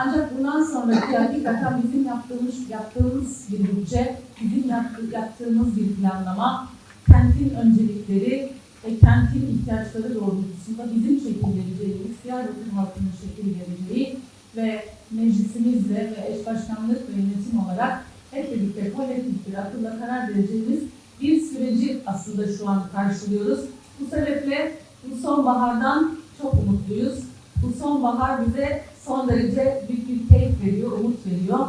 Ancak bundan sonraki hakikaten bizim yaptığımız yaptığımız bir bütçe, bizim yaptı- yaptığımız bir planlama, kentin öncelikleri ve kentin ihtiyaçları doğrultusunda bizim şekilleneceğimiz, Diyarbakır halkının şekil vereceği ve meclisimizle ve eş başkanlık ve yönetim olarak hep birlikte kolektif bir akılla karar vereceğimiz bir süreci aslında şu an karşılıyoruz. Bu sebeple bu sonbahardan çok umutluyuz. Bu sonbahar bize son derece büyük bir keyif veriyor, umut veriyor.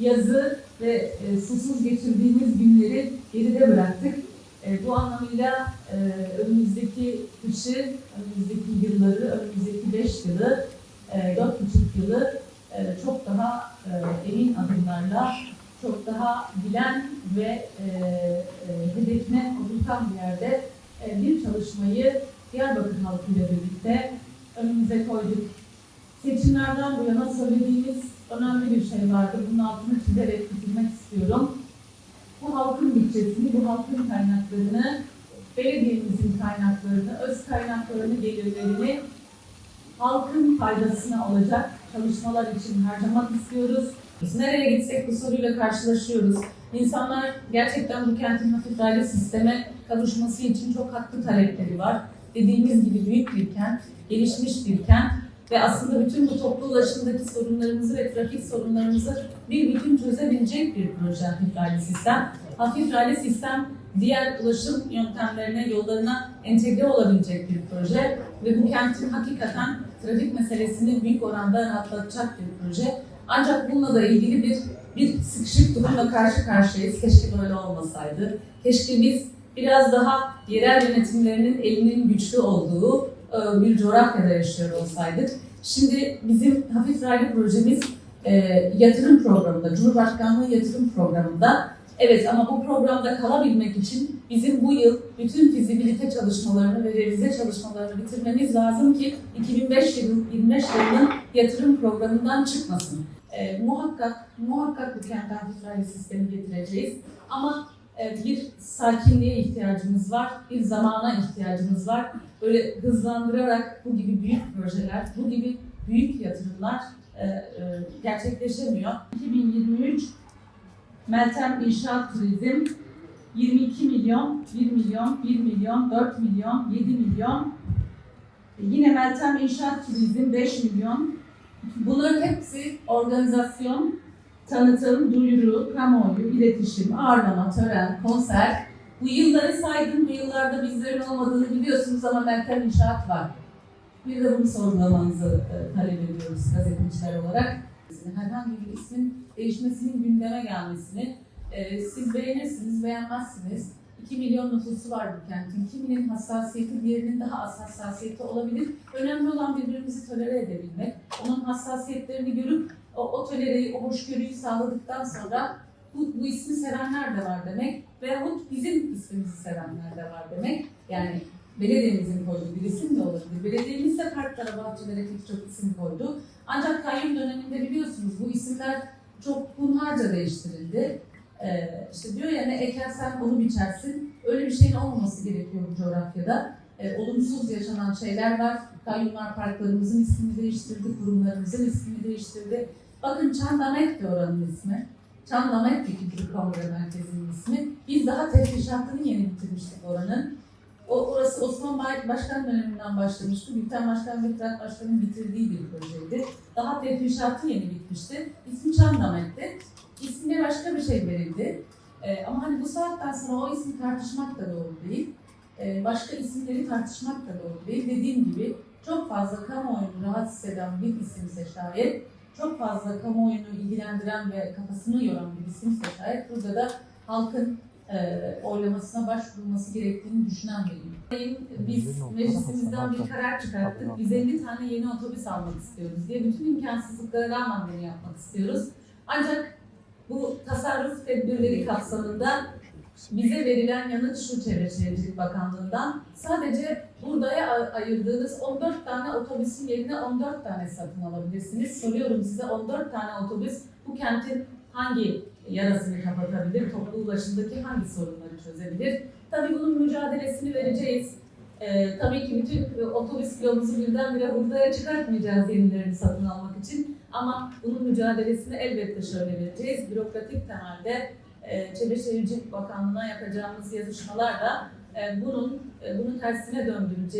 Yazı ve e, susuz geçirdiğimiz günleri geride bıraktık. E, bu anlamıyla e, önümüzdeki kışı, önümüzdeki yılları, önümüzdeki beş yılı, e, dört buçuk yılı e, çok daha e, emin adımlarla, çok daha bilen ve e, e, hedefine oturtan bir yerde e, bir çalışmayı Diyarbakır halkıyla birlikte önümüze koyduk. Seçimlerden bu yana söylediğimiz önemli bir şey vardı. Bunun altını çizerek bitirmek istiyorum. Bu halkın bütçesini, bu halkın kaynaklarını, belediyemizin kaynaklarını, öz kaynaklarını, gelirlerini halkın faydasına olacak çalışmalar için harcamak istiyoruz. Nereye gitsek bu soruyla karşılaşıyoruz. İnsanlar gerçekten bu kentin hafif raylı sisteme kavuşması için çok haklı talepleri var. Dediğimiz gibi büyük bir kent, gelişmiş bir kent ve aslında bütün bu toplu ulaşımdaki sorunlarımızı ve trafik sorunlarımızı bir bütün çözebilecek bir proje hafif raylı sistem. Hafif raylı sistem diğer ulaşım yöntemlerine, yollarına entegre olabilecek bir proje ve bu kentin hakikaten trafik meselesini büyük oranda rahatlatacak bir proje. Ancak bununla da ilgili bir bir sıkışık durumla karşı karşıyayız. Keşke böyle olmasaydı. Keşke biz biraz daha yerel yönetimlerinin elinin güçlü olduğu bir coğrafyada yaşıyor olsaydık. Şimdi bizim hafif raylı projemiz e, yatırım programında, Cumhurbaşkanlığı yatırım programında. Evet ama bu programda kalabilmek için bizim bu yıl bütün fizibilite çalışmalarını ve revize çalışmalarını bitirmemiz lazım ki 2005 yılı, 25 yılının yatırım programından çıkmasın. E, muhakkak, muhakkak bu kent hafif sistemi getireceğiz. Ama e, bir sakinliğe ihtiyacımız var, bir zamana ihtiyacımız var. Böyle hızlandırarak bu gibi büyük projeler, bu gibi büyük yatırımlar e, e, gerçekleşemiyor. 2023 Meltem İnşaat Turizm 22 milyon, 1 milyon, 1 milyon, 4 milyon, 7 milyon. E, Yine Meltem İnşaat Turizm 5 milyon. Bunların hepsi organizasyon, tanıtım, duyuru, kamuoyu, iletişim, ağırlama, tören, konser. Bu yılları saydım, bu yıllarda bizlerin olmadığını biliyorsunuz ama Meltem İnşaat var. Bir de bunu sorgulamanızı e, talep ediyoruz gazeteciler olarak. Herhangi bir ismin değişmesinin gündeme gelmesini e, siz beğenirsiniz, beğenmezsiniz. 2 milyon nüfusu var bu kentin. Kiminin hassasiyeti diğerinin daha az hassasiyeti olabilir. Önemli olan birbirimizi tolere edebilmek. Hassasiyetlerini görüp o, o tolereyi, o hoşgörüyü sağladıktan sonra bu, bu ismi sevenler de var demek. Veyahut bizim ismimizi sevenler de var demek. Yani belediyemizin koyduğu bir isim de olabilir. Belediyemiz de parklara, bahçelere pek çok isim koydu. Ancak kayyum döneminde biliyorsunuz bu isimler çok hunharca değiştirildi. Ee, işte diyor ya ne ekersen onu biçersin. Öyle bir şeyin olmaması gerekiyor bu coğrafyada. Ee, olumsuz yaşanan şeyler var. Kayyumlar parklarımızın ismini değiştirdi, kurumlarımızın ismini değiştirdi. Bakın Çandamek de oranın ismi. Çandamek de Kültür Kongre Merkezi'nin ismi. Biz daha teftişatını yeni bitirmiştik oranın. O, orası Osman Bay Başkan döneminden başlamıştı. Gülten Başkan ve Fırat Başkan'ın bitirdiği bir projeydi. Daha tefrişatı yeni bitmişti. İsmi Çandamet'ti. İsmine başka bir şey verildi. Ee, ama hani bu saatten sonra o ismi tartışmak da doğru değil. Ee, başka isimleri tartışmak da doğru değil. Dediğim gibi çok fazla kamuoyunu rahatsız eden bir isimse şayet, çok fazla kamuoyunu ilgilendiren ve kafasını yoran bir isimse şayet burada da halkın e, oylamasına başvurulması gerektiğini düşünen biriyim. Biz meclisimizden bir karar çıkarttık. Biz 50 tane yeni otobüs almak istiyoruz diye bütün imkansızlıklara rağmen bunu yapmak istiyoruz. Ancak bu tasarruf tedbirleri kapsamında bize verilen yanıt şu Çevre Şehircilik Bakanlığı'ndan. Sadece buradaya ayırdığınız 14 tane otobüsün yerine 14 tane satın alabilirsiniz. Soruyorum size 14 tane otobüs bu kentin hangi yarasını kapatabilir, toplu ulaşımdaki hangi sorunları çözebilir? Tabii bunun mücadelesini vereceğiz. Ee, tabii ki bütün e, otobüs yolumuzu birdenbire hurdaya çıkartmayacağız yenilerini satın almak için. Ama bunun mücadelesini elbette şöyle vereceğiz. Bürokratik temelde Çevre Şehircilik Bakanlığı'na yapacağımız yazışmalarla e, bunun e, bunu tersine döndüreceğiz.